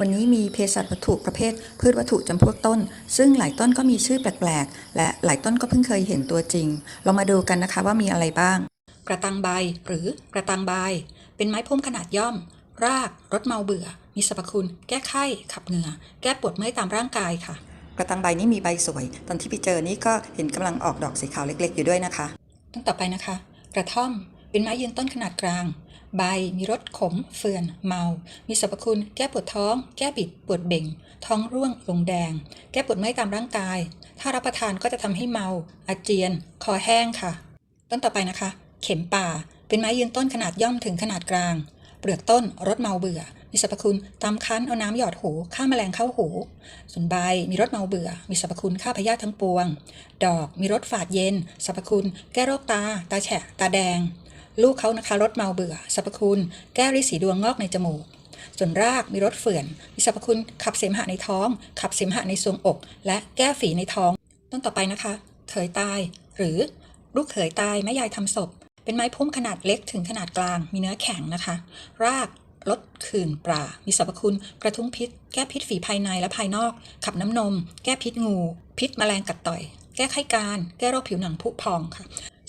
วันนี้มีเภสัชวัตถุประเภท พืชวัตถุจำพวกต้น ซึ่งหลายต้นก็มีชื่อแปลกๆ และหลายต้นก็เพิ่งเคยเห็นตัวจริง เรามาดูกันนะคะว่ามีอะไรบ้าง กระตังใบหรือกระตังใบ เป็นไม้พุ่มขนาดย่อม รากรสเมาเบื่อ มีสรรพคุณ แก้ไข้ ขับเหงื่อ แก้ปวดเมื่อยตามร่างกายค่ะ กระตังใบนี่มีใบสวย ตอนที่ไปเจอนี่ก็เห็นกำลังออกดอกสีขาวเล็ก ๆ อยู่ด้วยนะคะ ต้นต่อไปนะคะ กระท่อม เป็นไม้ยืนต้นขนาดกลาง ใบมีรสขม เฟื่อน เมา มีสรรพคุณ แก้ปวดท้อง แก้บิด ปวดเบ่ง ท้องร่วง ลงแดง แก้ปวดเมื่อยตามร่างกาย ถ้ารับประทานก็จะทำให้เมา อาเจียน คอแห้งค่ะ ต้นต่อไปนะคะ เข็มป่า เป็นไม้ยืนต้นขนาดย่อมถึงขนาดกลาง เปลือกต้น รสเมาเบื่อ มีสรรพคุณตำคั้น เอาน้ำหยอดหู ฆ่าแมลงเข้าหู ส่วนใบ มีรสเมาเบื่อ มีสรรพคุณ ฆ่าพยาธิทั้งปวง ดอก มีรสฝาดเย็น สรรพคุณ แก้โรคตา ตาแฉะ ตาแดง ลูกเขานะคะรสเมาเบื่อสรรพคุณ แก้ริสีดวงงอกในจมูก ส่วนรากมีรสเฟื่อน มีสรรพคุณขับเสมหะในท้อง ขับเสมหะในทรวงอก และแก้ฝีในท้อง ต้นต่อไปนะคะเขยตาย หรือลูกเขยตายแม่ยายทำศพ เป็นไม้พุ่มขนาดเล็กถึงขนาดกลาง มีเนื้อแข็งนะคะ รากลดขื่นปลามีสรรพคุณกระทุ้งพิษ แก้พิษฝีภายในและภายนอก ขับน้ำนม แก้พิษงู พิษแมลงกัดต่อย แก้ไข้การ แก้โรคผิวหนังผุพองค่ะ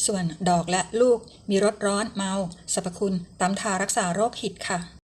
ส่วนดอกและลูกมีรสร้อนเมาสรรพคุณตำทารักษาโรคหิดค่ะ